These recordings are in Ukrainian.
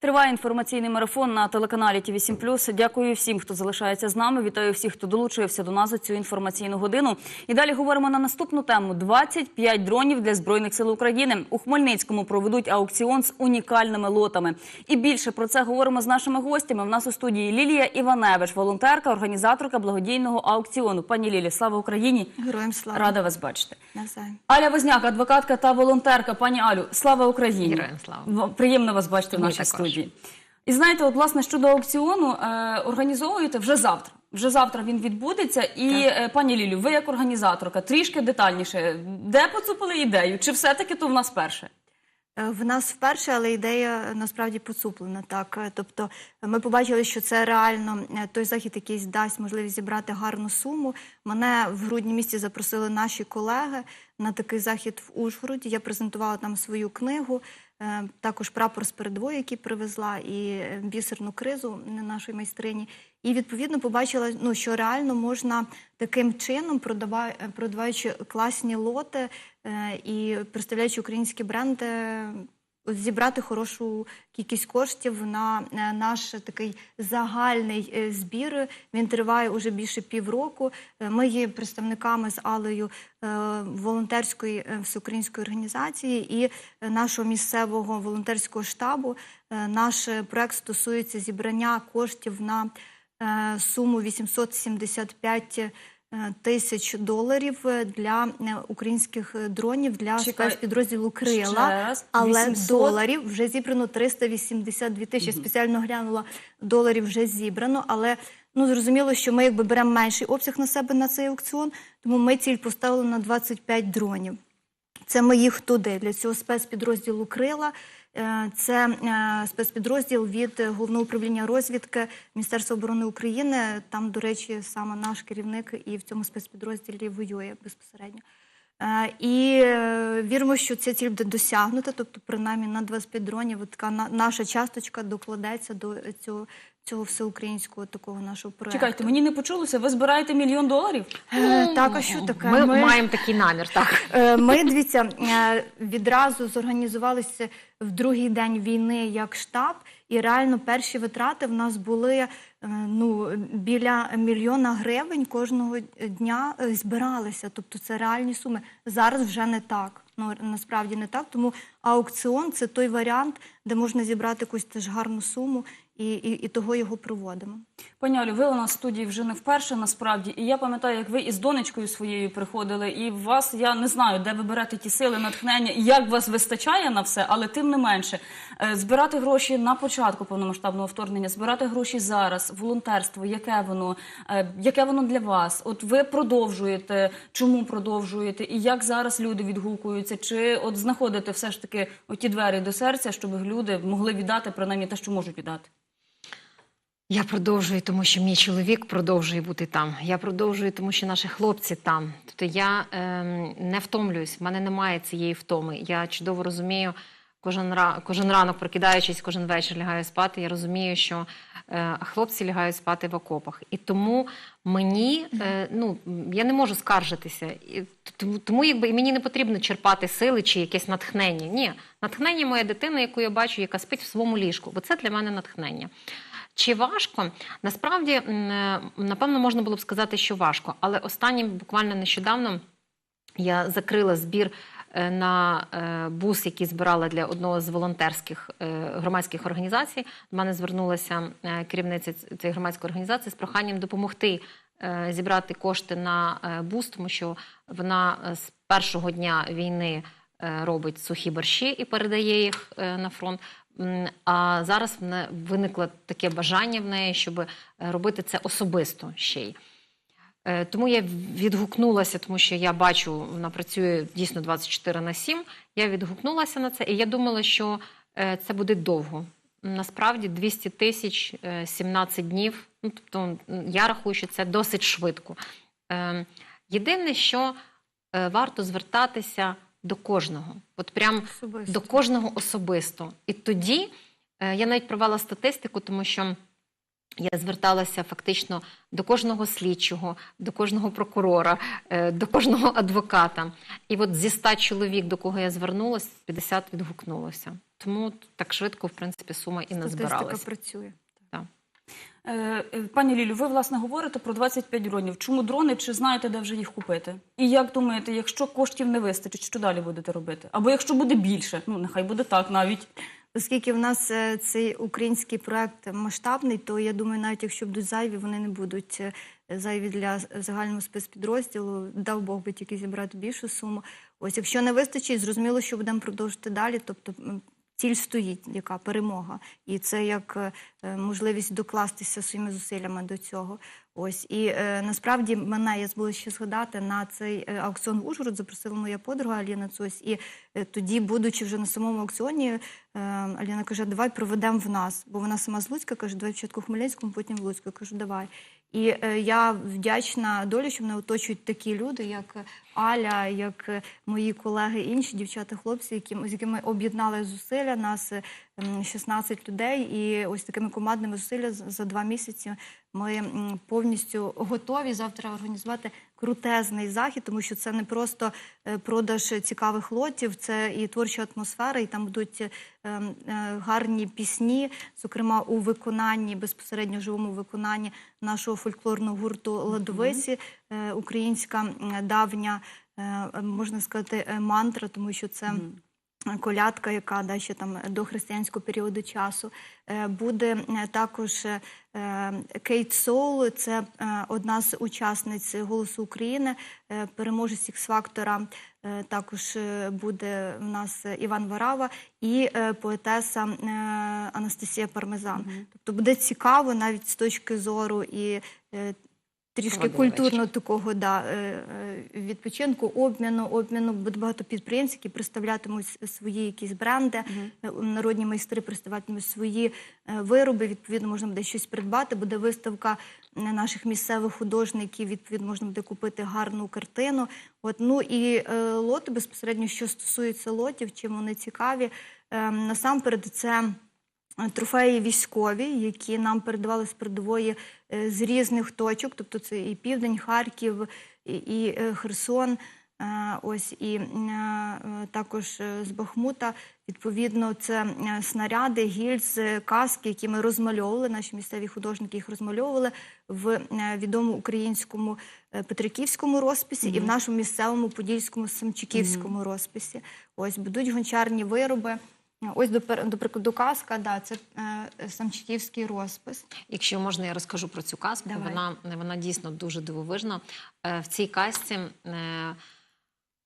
Триває інформаційний марафон на телеканалі ТВ 7 Дякую всім, хто залишається з нами. Вітаю всіх, хто долучився до нас за цю інформаційну годину. І далі говоримо на наступну тему: 25 дронів для збройних сил України. У Хмельницькому проведуть аукціон з унікальними лотами. І більше про це говоримо з нашими гостями. У нас у студії Лілія Іваневич, волонтерка, організаторка благодійного аукціону. Пані Лілі, слава Україні! Героям слава. Рада вас бачити. Навзаєм. Аля Возняк, адвокатка та волонтерка. Пані Алю, слава Україні! Героям слава. Приємно вас бачити в нашій також. Студії. І знаєте, от власне щодо аукціону е, організовуєте вже завтра. Вже завтра він відбудеться. І е, пані Лілю, ви як організаторка, трішки детальніше, де поцупили ідею? Чи все-таки то в нас перше? Е, В нас вперше, але ідея насправді поцуплена. Так, Е, тобто е, ми побачили, що це реально е, той захід, який дасть можливість зібрати гарну суму. Мене в грудні місяці запросили наші колеги на такий захід в Ужгороді. Я презентувала там свою книгу, також прапор з передвою, який привезла, і е, бісерну кризу е, нашої майстрині. І відповідно побачила, ну що реально можна таким чином, е, продаваючи класні лоти е, і представляючи українські бренди, зібрати хорошу кількість коштів на е, наш такий загальний е, збір. Він триває уже більше півроку. Е, Ми є представниками з Алею волонтерської всеукраїнської організації і нашого місцевого волонтерського штабу. Наш проект стосується зібрання коштів на суму 875 е, тисяч доларів е, для е, українських е, дронів для Чекай, спецпідрозділу Крила. Але 800? доларів вже зібрано 382 тисячі. Спеціально глянула доларів вже зібрано, але ну зрозуміло, що ми якби беремо менший обсяг на себе на цей аукціон, тому ми ціль поставили на 25 дронів. Це ми їх туди для цього спецпідрозділу Крила. Е, Це е, спецпідрозділ від головного управління розвідки Міністерства оборони України. Там, до речі, саме наш керівник і в цьому спецпідрозділі воює безпосередньо. Е, І віримо, що ця ціль буде досягнута, тобто принаймні на 25 дронів така на- наша часточка докладеться до цього, цього всеукраїнського такого нашого проекту. Чекайте, мені не почулося. Ви збираєте мільйон доларів? Е, Так, а що таке? Ми, маємо такий намір, так. Е, Ми дивіться е, відразу зорганізувалися в другий день війни як штаб, і реально перші витрати в нас були е, ну біля мільйона гривень кожного дня е, збиралися. Тобто це реальні суми. Зараз вже не так. Ну насправді не так. Тому аукціон це той варіант, де можна зібрати якусь теж гарну суму, і, і, і того його проводимо. Пані Алю, ви у нас в студії вже не вперше насправді. І я пам'ятаю, як ви із донечкою своєю приходили, і вас я не знаю, де ви берете ті сили, натхнення, і як вас вистачає на все, але тим не менше. Е, Збирати гроші на початку повномасштабного вторгнення, збирати гроші зараз, волонтерство, яке воно, е, яке воно для вас? От ви продовжуєте, чому продовжуєте, і як зараз люди відгукуються? Чи от знаходите все ж таки оті двері до серця, щоб люди могли віддати принаймні те, що можуть віддати? Я продовжую, тому що мій чоловік продовжує бути там. Я продовжую, тому що наші хлопці там. Тобто я ем, не втомлююсь, в мене немає цієї втоми. Я чудово розумію, кожен, кожен ранок, прокидаючись, кожен вечір лягаю спати. Я розумію, що е, хлопці лягають спати в окопах. І тому мені е, ну, я не можу скаржитися. І тому, тому якби мені не потрібно черпати сили чи якесь натхнення. Ні, натхнення моя дитина, яку я бачу, яка спить в своєму ліжку, бо це для мене натхнення. Чи важко? Насправді, е, напевно, можна було б сказати, що важко. Але останнім, буквально нещодавно, я закрила збір е, на е, бус, який збирала для одного з волонтерських громадських організацій. До мене звернулася керівниця цієї громадської організації з проханням допомогти зібрати кошти на бус, тому що вона з першого дня війни робить сухі борщі і передає їх е, на фронт. А зараз виникло таке бажання в неї, щоб е, робити це особисто ще й. Е, Тому я відгукнулася, тому що я бачу, вона працює дійсно 24 на 7. Я відгукнулася на це, і я думала, що е, це буде довго. Насправді 200 тисяч е, 17 днів. Ну, тобто, я рахую, що це досить швидко. Е, Єдине, що е, варто звертатися до кожного, от прям Особисто. до кожного особисто. І тоді е, я навіть провела статистику, тому що Я зверталася фактично до кожного слідчого, до кожного прокурора, е, до кожного адвоката. І от зі 100 чоловік, до кого я звернулася, 50 відгукнулося. Тому так швидко, в принципі, сума і не Статистика збиралася. працює. Е, е, Пані Лілю, ви власне говорите про 25 дронів. Чому дрони? Чи знаєте, де вже їх купити? І як думаєте, якщо коштів не вистачить, що далі будете робити? Або якщо буде більше, ну нехай буде так навіть. Оскільки в нас е, цей український проект масштабний, то я думаю, навіть якщо будуть зайві, вони не будуть зайві для загального спецпідрозділу. Дав Бог би тільки зібрати більшу суму. Ось якщо не вистачить, зрозуміло, що будемо продовжити далі. Тобто ціль стоїть, яка перемога, і це як е, можливість докластися своїми зусиллями до цього. Ось і е, насправді мене я забула ще згадати на цей е, аукціон в Ужгород запросила моя подруга Аліна Цось. І е, тоді, будучи вже на самому аукціоні, е, Аліна каже: давай проведемо в нас, бо вона сама з Луцька каже, давай спочатку в Хмельницькому, потім в Луцьку. Я кажу, давай. І е, я вдячна долі, що мене оточують такі люди, як Аля, як е, мої колеги, інші дівчата, хлопці, які, з якими об'єднали зусилля. Нас е, 16 людей, і ось такими командними зусилля за два місяці ми повністю готові завтра організувати крутезний захід, тому що це не просто е, продаж цікавих лотів, це і творча атмосфера, і там будуть е, е, гарні пісні, зокрема у виконанні безпосередньо живому виконанні нашого фольклорного гурту Ладовисі, е, українська давня, можна сказати, мантра, тому що це. Колядка, яка да, ще там до християнського періоду часу, Е, буде е, також е, Кейт Соул, це одна з учасниць голосу України, переможець ікс фактора. Також буде в нас Іван Варава і поетеса Анастасія Пармезан. Тобто буде цікаво навіть з точки зору і трішки культурно такого да, е, е, відпочинку, обміну, обміну буде багато підприємців, які представлятимуть свої якісь бренди, е, народні майстри представлятимуть свої вироби. Відповідно, можна буде щось придбати. Буде виставка наших місцевих художників. Відповідно, можна буде купити гарну картину. От ну і е, лоти безпосередньо, що стосується лотів, чим вони цікаві. Е, насамперед, це. Трофеї військові, які нам передавали з передової е, з різних точок, тобто це і Південь, Харків, і, е, Херсон, е, ось і також з Бахмута. Відповідно, це снаряди, гільзи, каски, які ми розмальовували. Наші місцеві художники їх розмальовували в відомому українському Петриківському розписі і в нашому місцевому подільському самчиківському розписі. Ось будуть гончарні вироби. Ось, до, до прикладу, казка, да, це е, самчиківський розпис. Якщо можна, я розкажу про цю казку. Давай. Вона, вона дійсно дуже дивовижна. Е, В цій казці е,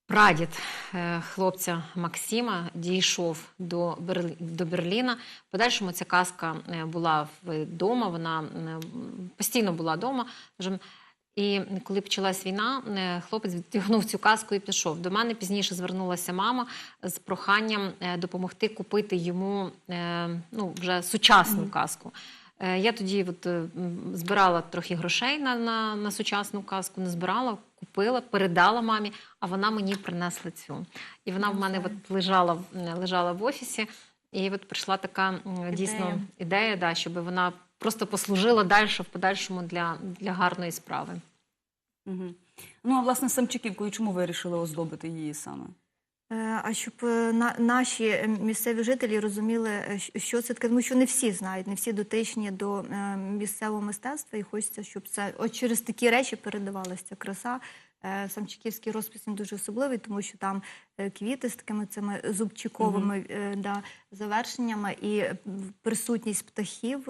прадід е, хлопця Максима дійшов до, Берлі, до Берліна. В подальшому ця казка е, була вдома, вона е, постійно була вдома. І коли почалась війна, е, хлопець відтягнув цю казку і пішов. До мене пізніше звернулася мама з проханням е, допомогти купити йому е, ну, вже сучасну казку. Е, Я тоді от, збирала трохи грошей на, на, на сучасну казку, не збирала, купила, передала мамі, а вона мені принесла цю. І вона в мене от лежала, лежала в офісі, і от прийшла така м, дійсно Ідея. ідея, да, щоб вона просто послужила далі в подальшому для, для гарної справи. Угу. Ну а власне Самчиківкою, чому ви вирішили оздобити її саме? Е, А щоб е, на, наші е, місцеві жителі розуміли, що це таке, тому що не всі знають, не всі дотичні до місцевого мистецтва, і хочеться, щоб це от через такі речі передавалася ця краса. Самчиківський розпис він дуже особливий, тому що там квіти з такими цими зубчиковими е, да, завершеннями і присутність птахів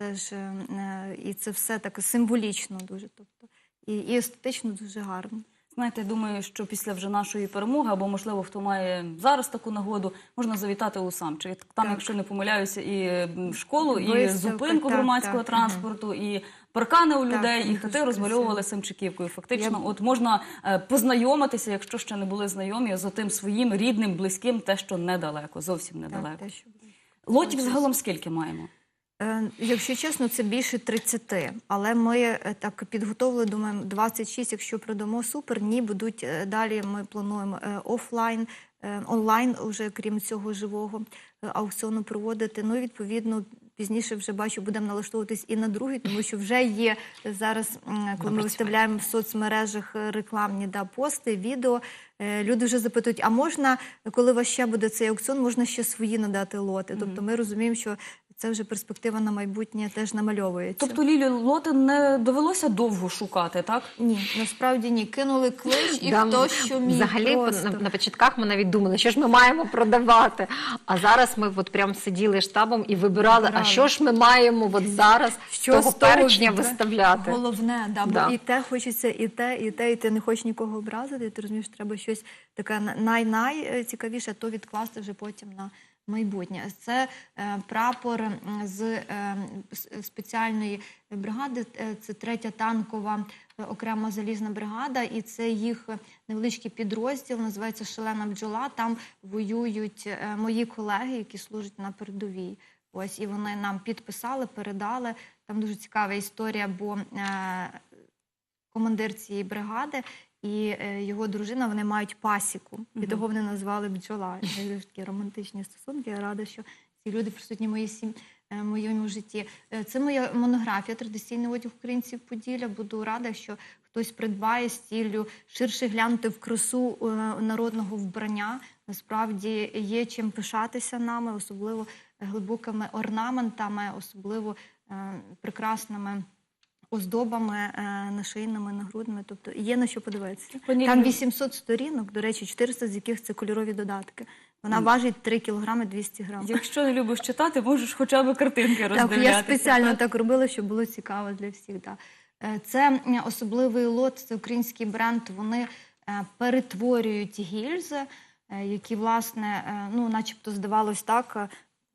теж, е, е, і це все так символічно дуже. Тобто, і, і естетично дуже гарно. Знаєте, я думаю, що після вже нашої перемоги, або можливо, хто має зараз таку нагоду, можна завітати у Самчик. Там, Так. якщо не помиляюся, і м, школу, і зупинку так, громадського так. транспорту, і паркани у Так, людей, і хати розмальовували Самчиківкою. Фактично, Я- от можна е, познайомитися, якщо ще не були знайомі, з тим своїм рідним, близьким, те, що недалеко, зовсім Так, недалеко. те, що... Лотів загалом скільки маємо? Е, Якщо чесно, це більше 30, але ми е, так підготовили, думаємо, 26, якщо продамо супер, ні, будуть е, далі. Ми плануємо офлайн онлайн, уже крім цього живого аукціону проводити. Ну і відповідно. Пізніше вже бачу, будемо налаштовуватись і на другий, тому що вже є зараз, коли ми виставляємо в соцмережах рекламні да, пости, відео. Люди вже запитують: а можна, коли у вас ще буде цей аукціон, можна ще свої надати лоти? Тобто ми розуміємо, що це вже перспектива на майбутнє теж намальовується. Тобто Лілі лоти не довелося довго шукати, так? ні, насправді ні. Кинули клич, і Да, хто що міг. Взагалі, просто. на, на початках ми навіть думали, що ж ми маємо продавати. А зараз ми от прям сиділи штабом і вибирали, Вибирали. а що ж ми маємо от зараз Що того з того перечня виставляти. Головне, да, бо Да. і те хочеться, і те, і те, і ти не хочеш нікого образити. Ти розумієш, треба щось таке най-най цікавіше, то відкласти вже потім на майбутнє. Це е, прапор з е, спеціальної бригади. е, Це третя танкова окрема залізна бригада, і це їх невеличкий підрозділ, називається Шалена бджола. Там воюють мої колеги, які служать на передовій. Ось і вони нам підписали, передали. Там дуже цікава історія, бо командир цієї бригади і е, його дружина вони мають пасіку, і того вони назвали бджола. Дуже такі романтичні стосунки. Я рада, що ці люди присутні в моїй сім, е, моєму житті. Е, Це моя монографія Традиційний одяг українців Поділля. Буду рада, що хтось придбає з ціллю ширше глянути в красу народного вбрання. Насправді є чим пишатися нами, особливо глибокими орнаментами, особливо прекрасними оздобами е, нашийними, нагрудними. Тобто є на що подивитися. Там Ірина. 800 сторінок, до речі, 400 з яких це кольорові додатки. Вона важить 3 кілограми 200 грам. Якщо не любиш читати, можеш хоча б картинки Так, я спеціально так робила, щоб було цікаво для всіх. Да. Е, Це особливий лот, це український бренд. Вони е, перетворюють гільзи, які, власне, ну, начебто здавалось так,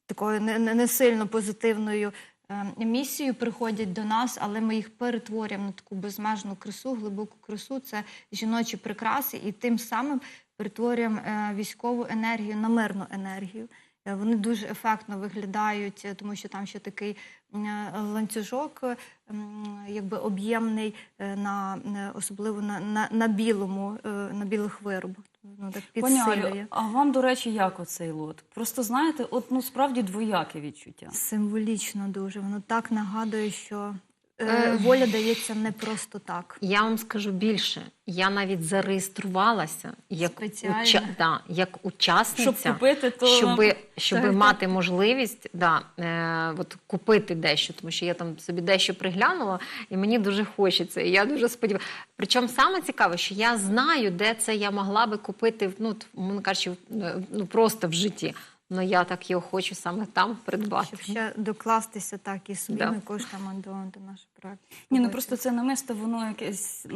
такою не, не сильно позитивною е, місією приходять до нас, але ми їх перетворюємо на таку безмежну красу, глибоку красу. Це жіночі прикраси, і тим самим перетворюємо е, військову енергію на мирну енергію. Е, Вони дуже ефектно виглядають, е, тому що там ще такий е, ланцюжок, якби об'ємний на особливо на, на, на білому, на білих виробах. Ну так підсилює. а вам, до речі, як оцей лот? Просто знаєте, от ну справді двояке відчуття. Символічно дуже. Воно так нагадує, що е, Е. воля дається не просто так. Я вам скажу більше. Я навіть зареєструвалася як, уча... да, як учасниця, Щоб купити, то щоби, щоби Так, так. мати можливість да, е, от, купити дещо, тому що я там собі дещо приглянула, і мені дуже хочеться. І я дуже сподіваюся. Причому саме цікаве, що я знаю, де це я могла би купити, ну, кажучи, ну просто в житті. Але я так його хочу саме там придбати. Щоб ще докластися так і своїми Да. коштами до, до нашого проекту. ні, ну просто це намисто, воно якесь.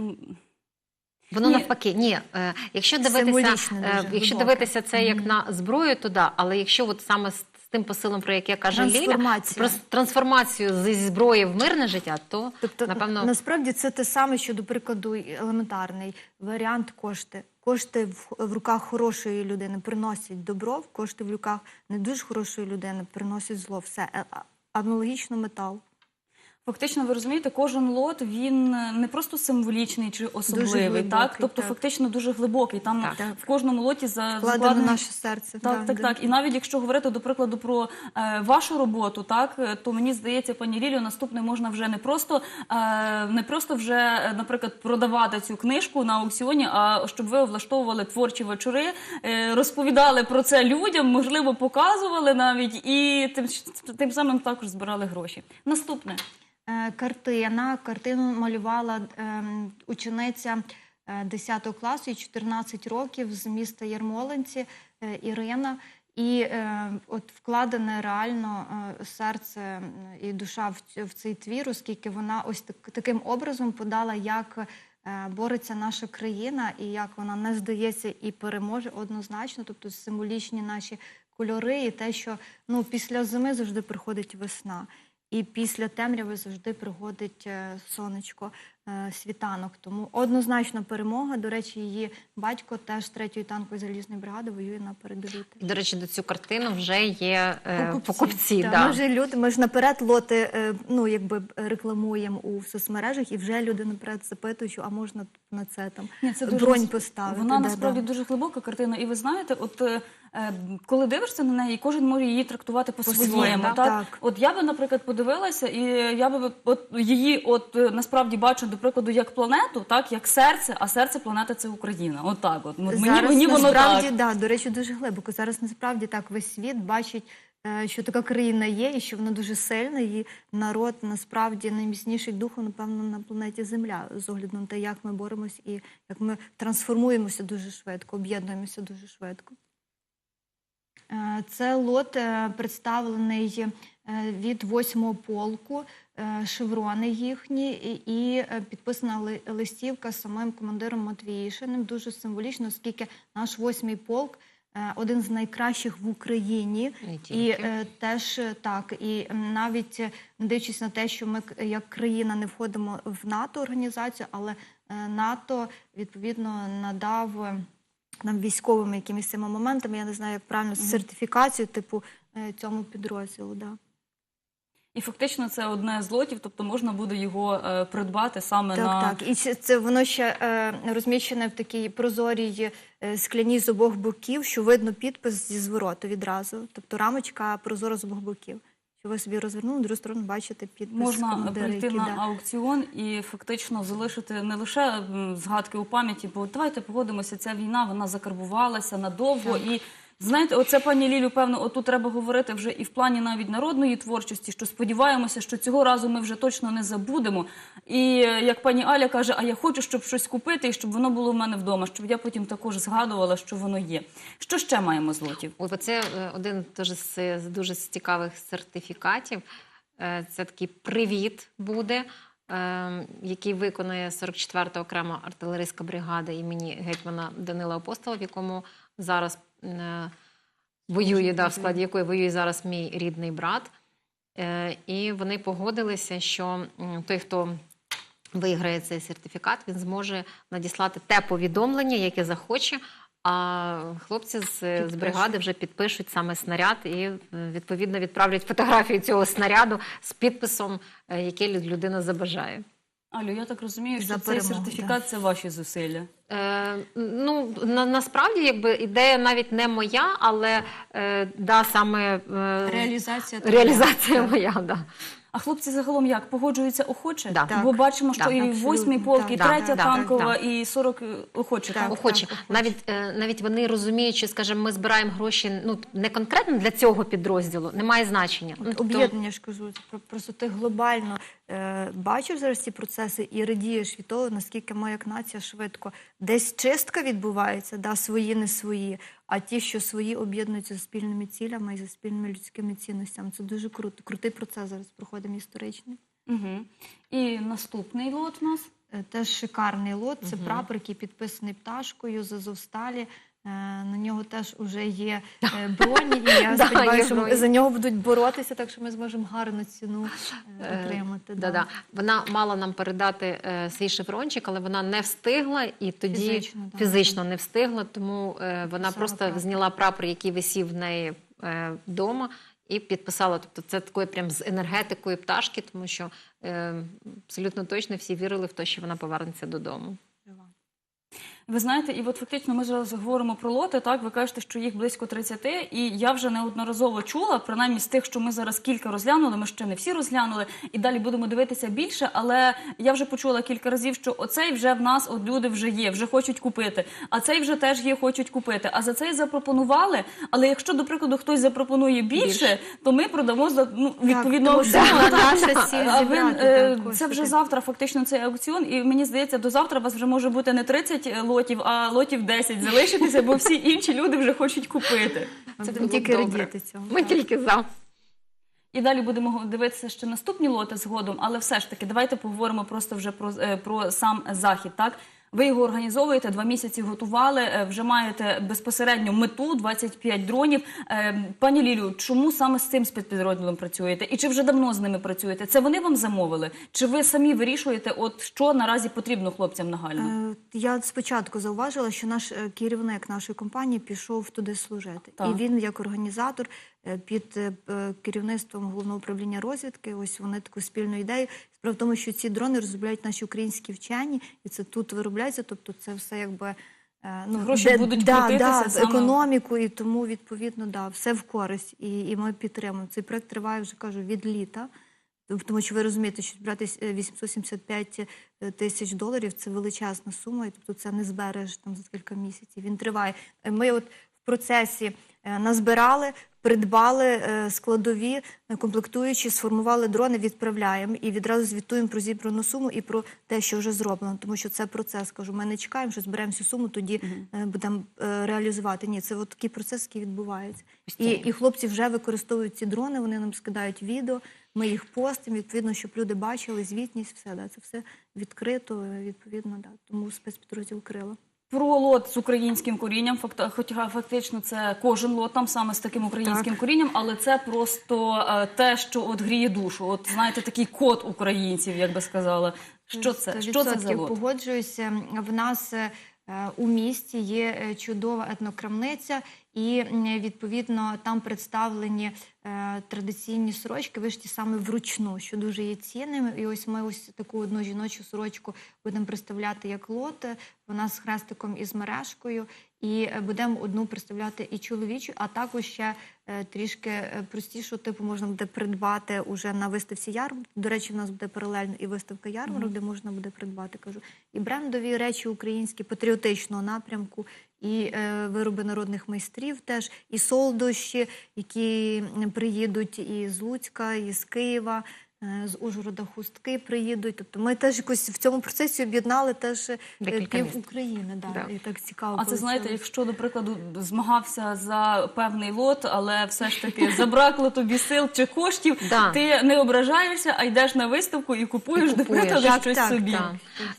Воно Ні. навпаки, ні. Е, Якщо дивитися, е, якщо дивитися це як на зброю, то да. Але якщо от саме з, з тим посилом, про яке каже Ліля, про трансформацію зі зброї в мирне життя, то Тобто, напевно насправді це те саме, що, до прикладу, елементарний варіант кошти. Кошти в, в руках хорошої людини приносять добро, кошти в руках не дуже хорошої людини приносять зло. Все Е, аналогічно метал. Фактично, ви розумієте, кожен лот він е, не просто символічний чи особливий, глибокий, так тобто так. фактично дуже глибокий. Там Так. в кожному лоті за Вкладено наше серце. Так, да, так, да. так. І навіть якщо говорити до прикладу про е, вашу роботу, так е, то мені здається, пані Лілію, наступне можна вже не просто е, не просто вже, е, наприклад, продавати цю книжку на аукціоні, а щоб ви влаштовували творчі вечори, е, розповідали про це людям, можливо, показували навіть, і тим, тим самим також збирали гроші. Наступне. Е, Картина. Картину малювала ем, учениця е, 10 класу, їй 14 років з міста Ярмолинці е, Ірина. І е, от вкладене реально е, серце і душа в, в цей твір, оскільки вона ось так, таким образом подала, як е, бореться наша країна і як вона не здається і переможе однозначно. Тобто символічні наші кольори, і те, що ну, після зими завжди приходить весна. І після темряви завжди приходить е, сонечко. Е, світанок. Тому однозначно перемога. До речі, її батько теж третьої танкової залізної бригади воює на передовій. До речі, до цю картину вже є е, Покупці. покупці. Так, да. Ми вже люди, ми ж наперед лоти е, ну, якби рекламуємо у соцмережах, і вже люди наперед запитують, що, а можна на це там Ні, це дуже бронь поставити. Вона да, насправді да. дуже глибока картина. І ви знаєте, от е, е, коли дивишся на неї, кожен може її трактувати по-своєму. По-своєму, так? так. От я би, наприклад, подивилася, і я би от її, от е, насправді бачу, до прикладу, як планету, так як серце, а серце планети це Україна. От так, от Ну, мені, Зараз мені воно насправді, так. да, до речі, дуже глибоко. Зараз насправді так весь світ бачить, е, що така країна є, і що вона дуже сильна, і народ насправді найміцніший духом, напевно, на планеті Земля, з огляду на те, як ми боремось і як ми трансформуємося дуже швидко, об'єднуємося дуже швидко. Е, Це лот е, представлений е, від 8-го полку, шеврони їхні, і- підписана ли- листівка з самим командиром Матвіїшиним. Дуже символічно, оскільки наш 8-й полк один з найкращих в Україні. І е, теж так, і навіть не дивлячись на те, що ми як країна не входимо в НАТО організацію, але е, НАТО відповідно надав нам військовими якимись цими моментами, я не знаю, як правильно сертифікацію, типу е, цьому підрозділу. Да. І фактично це одне з лотів, тобто можна буде його е, придбати саме Так, на так. І це, це воно ще е, розміщене в такій прозорій е, скляній з обох боків, що видно підпис зі звороту відразу. Тобто рамочка прозора з обох боків. Що ви собі розвернули, другу сторону бачите підпис. Можна прийти на да. аукціон і фактично залишити не лише згадки у пам'яті, бо давайте погодимося, ця війна вона закарбувалася надовго. І знаєте, оце пані Лілю, певно, отут треба говорити вже і в плані навіть народної творчості, що сподіваємося, що цього разу ми вже точно не забудемо. І е, як пані Аля каже, а я хочу, щоб щось купити, і щоб воно було в мене вдома, щоб я потім також згадувала, що воно є. Що ще маємо з лотів? Ой, оце е, один теж з, дуже цікавих сертифікатів. Е, Це такий привіт буде, е, який виконує 44-та окрема артилерійська бригада імені гетьмана Данила Апостола, в якому зараз воює, да, в складі якої воює зараз мій рідний брат. Е, І вони погодилися, що той, хто виграє цей сертифікат, він зможе надіслати те повідомлення, яке захоче. А хлопці з, з бригади вже підпишуть саме снаряд і е, відповідно відправлять фотографію цього снаряду з підписом, е, який людина забажає. Алю, я так розумію, що цей перемогу, сертифікат це ваші зусилля. Е, ну на, насправді, якби ідея навіть не моя, але е, да, саме е, Реалізація реалізація моя. Да. А хлопці загалом як погоджуються охоче? Да. Так. Бо бачимо, що Так, і восьмий полк, і третя Да, танкова, так, і 40 охоче. Так. Так. Охоче. охоче. Навіть е, навіть вони розуміють, що скажімо, ми збираємо гроші ну не конкретно для цього підрозділу, немає значення. Ну, тобто- Об'єднання ж кажу, про- просто ти глобально бачиш зараз ці процеси і радієш від того, наскільки ми як нація швидко. Десь чистка відбувається, да, свої, не свої, а ті, що свої об'єднуються за спільними цілями і за спільними людськими цінностями. Це дуже круто. Крутий процес зараз проходимо історичний. Угу. І наступний лот у нас. Е, Теж шикарний лот. Це прапор, який підписаний пташкою з Азовсталі. Е, На нього теж вже є е, броні, і я сподіваюся, що за нього будуть боротися, так що ми зможемо гарну ціну е, отримати. Да-да. Вона мала нам передати свій шеврончик, але вона не встигла і тоді Фізично, не встигла, тому вона просто зняла прапор, який висів в неї вдома, і підписала. Тобто це такою прям з енергетикою пташки, тому що е, абсолютно точно всі вірили в те, що вона повернеться додому. Ви знаєте, і от фактично ми зараз говоримо про лоти. Так, ви кажете, що їх близько 30, і я вже неодноразово чула, принаймні з тих, що ми зараз кілька розглянули. Ми ще не всі розглянули, і далі будемо дивитися більше. Але я вже почула кілька разів, що оцей вже в нас от люди вже є, вже хочуть купити. А цей вже теж є, хочуть купити. А за цей запропонували. Але якщо, до прикладу, хтось запропонує більше, Більше. то ми продамо за ну відповідно А ви, е, так, це вже завтра фактично цей аукціон, і мені здається, до завтра у вас вже може бути не 30 лотів, а лотів 10 залишитися, бо всі інші люди вже хочуть купити. Це було тільки добре. радіти цьому. Ми так. тільки за. І далі будемо дивитися ще наступні лоти згодом, але все ж таки давайте поговоримо просто вже про, е, про сам захід. Так Ви його організовуєте, два місяці готували, е, вже маєте безпосередньо мету 25 дронів. Е, Пані Лілю, чому саме з цим спецпідрозділом працюєте? І чи вже давно з ними працюєте? Це вони вам замовили? Чи ви самі вирішуєте, от що наразі потрібно хлопцям нагально? Е, Я спочатку зауважила, що наш керівник нашої компанії пішов туди служити. Так. І він, як організатор, під е, керівництвом головного управління розвідки, ось вони таку спільну ідею. Справа в тому, що ці дрони розробляють наші українські вчені, і це тут виробляється. Тобто, це все якби. е, Ну, Гроші будуть да, крутитися да, саме- економіку, і тому відповідно да, все в користь. І, і ми підтримуємо. Цей проект триває вже кажу від літа. Тому що ви розумієте, що брати е, 875 тисяч доларів це величезна сума, і тобто це не збереш там за кілька місяців. Він триває. Е, Ми от в процесі е, назбирали, придбали е, складові, е, комплектуючі, сформували дрони, відправляємо і відразу звітуємо про зібрану суму і про те, що вже зроблено. Тому що це процес. Кажу, ми не чекаємо, що зберемо всю суму, тоді е, будемо реалізувати. Ні, це от такий процес, який відбувається. І, і хлопці вже використовують ці дрони, вони нам скидають відео, ми їх постимо, відповідно, щоб люди бачили звітність, все. Да, це все відкрито, відповідно, да. тому спецпідрозділ Крила. Про лот з українським корінням, хоча фактично це кожен лот там саме з таким українським корінням, але це просто е, те, що от гріє душу. От знаєте, такий код українців, як би сказала. Що це? Що це за лот? погоджуюся. В нас е, у місті є е, чудова етнокрамниця, і відповідно там представлені е, традиційні сорочки, вишиті саме вручну, що дуже є цінним. І ось ми ось таку одну жіночу сорочку будемо представляти як лот. Вона з хрестиком і з мережкою. І е, будемо одну представляти і чоловічу, а також ще е, трішки простішу типу можна буде придбати уже на виставці ярмарок. До речі, в нас буде паралельно і виставка ярмарок, де можна буде придбати. Кажу, і брендові речі українські патріотичного напрямку, і е, вироби народних майстрів, теж і солдощі, які приїдуть і з Луцька, і з Києва. Е, З Ужгорода хустки приїдуть. Тобто ми теж якось в цьому процесі об'єднали теж е, пів. України. Да, Да. І так цікаво. А це знаєте, якщо, до прикладу, змагався за певний лот, але все ж таки забракло тобі сил чи коштів, Да. ти не ображаєшся, а йдеш на виставку і купуєш, І до прикладу, щось так, собі. Так.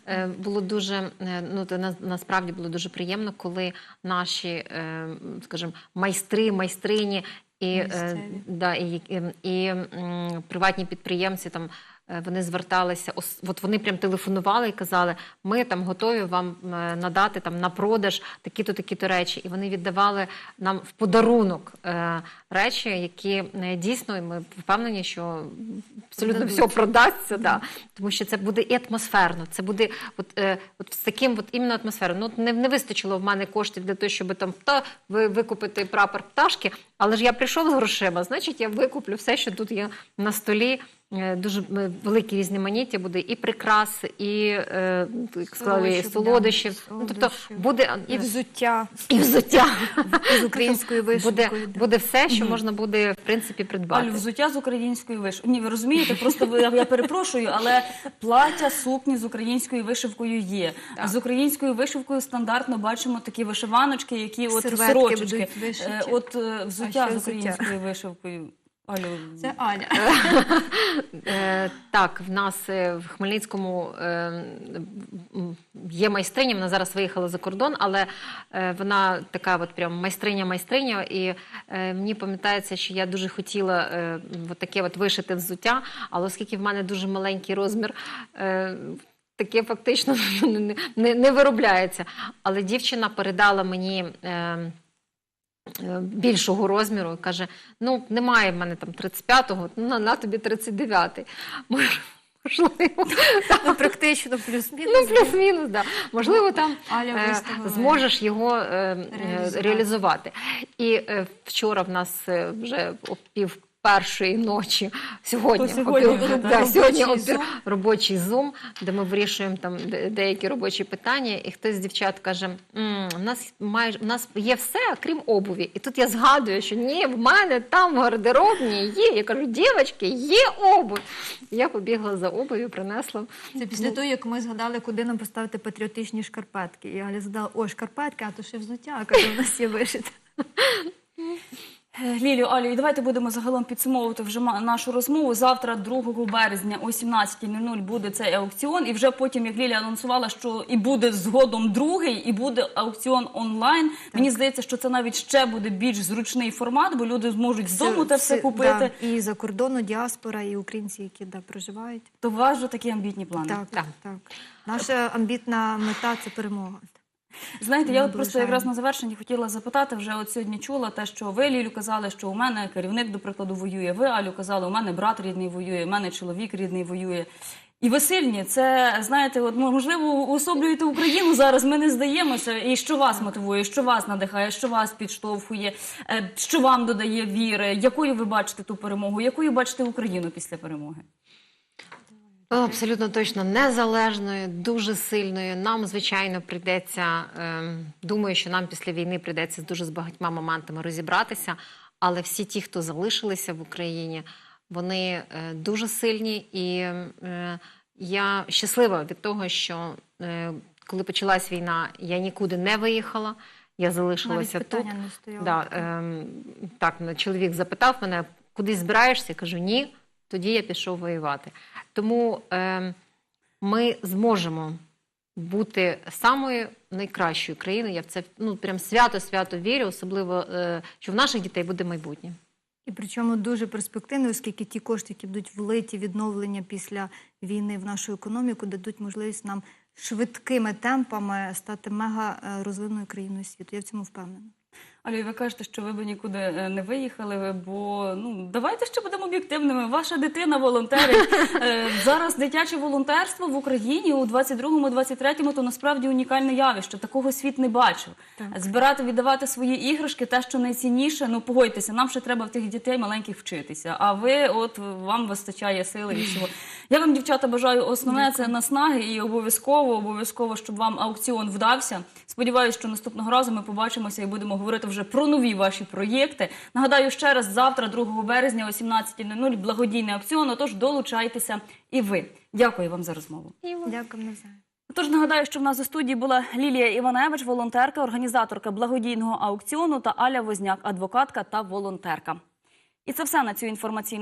Е, Було дуже ну то на- насправді було дуже приємно, коли наші, е, скажімо, майстри, майстрині і, е, да, і, і, і приватні підприємці там. Е, Вони зверталися, от вони прям телефонували і казали, ми там готові вам е, надати там на продаж такі-то, такі-то речі. І вони віддавали нам в подарунок е, речі, які дійсно і ми впевнені, що абсолютно Продадуться. все продасться. Да. Тому що це буде і атмосферно. Це буде от, е, от з таким от іменно атмосферно. Ну, от не, не вистачило в мене коштів для того, щоб там та, ви, викупити прапор пташки, але ж я прийшов з грошима, значить я викуплю все, що тут є на столі. Е, Дуже е, велике різноманіття буде і прикрас, і, е, сказали, Солодощів, солодощів. Ну, тобто буде і взуття і взуття. з українською вишивкою. буде все, що можна буде в принципі придбати. Аль, взуття з українською вишивкою. Ні, ви розумієте, просто я, я перепрошую, але плаття, сукні з українською вишивкою є. З українською вишивкою стандартно бачимо такі вишиваночки, які от Серветки сорочечки. От взуття з українською вишивкою. Алю, Це Аля. Е, Так, в нас е, в Хмельницькому е, є майстриня, вона зараз виїхала за кордон, але е, вона така от прям майстриня-майстриня. І е, мені пам'ятається, що я дуже хотіла е, от таке от вишити взуття, але оскільки в мене дуже маленький розмір. е, Таке фактично не, не, не виробляється. Але дівчина передала мені е, більшого розміру і каже: ну, немає в мене там 35-го, ну, на, на тобі 39-й. Можливо, Ну, практично плюс-мінус. ну, плюс-мінус, да. Можливо, там Аля е, зможеш його е, е, Реалізувати. реалізувати. І е, вчора в нас е, вже о пів першої ночі, сьогодні, То сьогодні о пів- да, так. сьогодні Робочий о пів- робочий зум, де ми вирішуємо там деякі робочі питання, і хтось з дівчат каже: «М, у нас майже у нас є все, крім обуві. І тут я згадую, що ні, в мене там в гардеробні є. Я кажу, дівчатки, є обувь. Я побігла за обув'ю, принесла. Це після того, як ми згадали, куди нам поставити патріотичні шкарпетки. І Аля задала, о, шкарпетки, а то ще взуття. А каже, у нас є вишите. Лілію, Алю, і давайте будемо загалом підсумовувати вже ма- нашу розмову. Завтра, 2 березня о 17.00 буде цей аукціон. І вже потім, як Лілія анонсувала, що і буде згодом другий, і буде аукціон онлайн. Мені здається, що це навіть ще буде більш зручний формат, бо люди зможуть з дому те все купити. Да, і за кордону діаспора, і українці, які да, проживають. То у вас же такі амбітні плани. Так, Так. так. Наша амбітна мета це перемога. Знаєте, я от просто якраз на завершенні хотіла запитати, вже от сьогодні чула те, що ви, Лілю, казали, що у мене керівник, до прикладу, воює. Ви, Алю, казали, у мене брат рідний воює, у мене чоловік рідний воює. І ви сильні, це знаєте, от можливо, уособлюєте Україну зараз. Ми не здаємося. І що вас мотивує, що вас надихає, що вас підштовхує, е, що вам додає віри, якою ви бачите ту перемогу, якою бачите Україну після перемоги? Абсолютно точно незалежною, дуже сильною. Нам, звичайно, прийдеться. ем, думаю, що нам після війни прийдеться з дуже з багатьма моментами розібратися. Але всі ті, хто залишилися в Україні, вони е, дуже сильні. І е, я щаслива від того, що е, коли почалась війна, я нікуди не виїхала. Я залишилася питання тут. не. Да, ем, так, ну, чоловік запитав мене, куди збираєшся? Я кажу, ні. Тоді я пішов воювати. Тому ем, ми зможемо бути самою найкращою країною. Я в це ну прям свято-свято вірю, особливо е, що в наших дітей буде майбутнє. І причому дуже перспективно, оскільки ті кошти, які будуть влиті відновлення після війни в нашу економіку, дадуть можливість нам швидкими темпами стати мега е, розвиненою країною світу. Я в цьому впевнена. Алі, ви кажете, що ви би нікуди е, не виїхали, бо ну давайте ще будемо об'єктивними. Ваша дитина волонтерить. Е, Зараз дитяче волонтерство в Україні у 22-му, 23-му то насправді унікальне явище. Такого світ не бачив. Так. Збирати, віддавати свої іграшки, те, що найцінніше. Ну погодьтеся, нам ще треба в тих дітей маленьких вчитися. А ви, от вам вистачає сили і всього. Я вам, дівчата, бажаю основне це наснаги і обов'язково, обов'язково, щоб вам аукціон вдався. Сподіваюся, що наступного разу ми побачимося і будемо говорити вже про нові ваші проєкти. Нагадаю ще раз, завтра, 2 березня, о 17.00, благодійний аукціон. Отож, долучайтеся і ви. Дякую вам за розмову. Дякую навзаєм. Тож нагадаю, що в нас у студії була Лілія Іваневич, волонтерка, організаторка благодійного аукціону та Аля Возняк, адвокатка та волонтерка. І це все на цю інформаційну.